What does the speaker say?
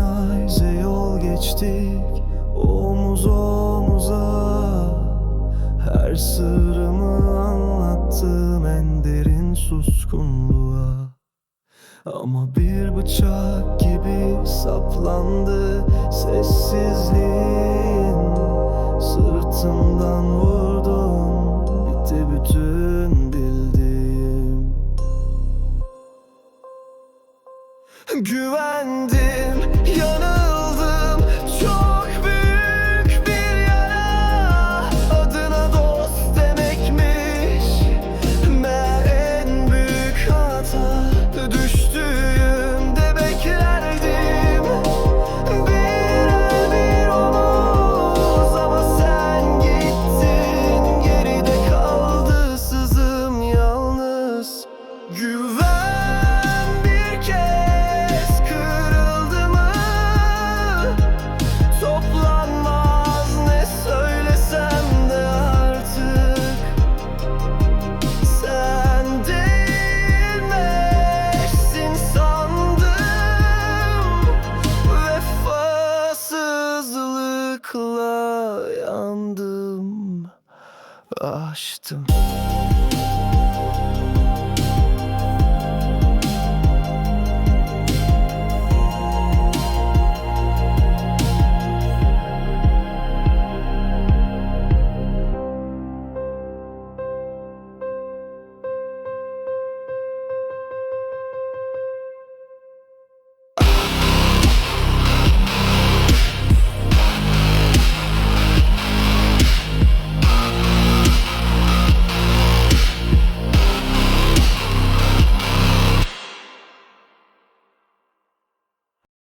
ayze yol geçtik Omuz omuza. Her sırrımı anlattım en derin suskunluğa. Ama bir bıçak gibi saplandı sessizliğin. Sırtımdan Güvendim, yanıldım açtım.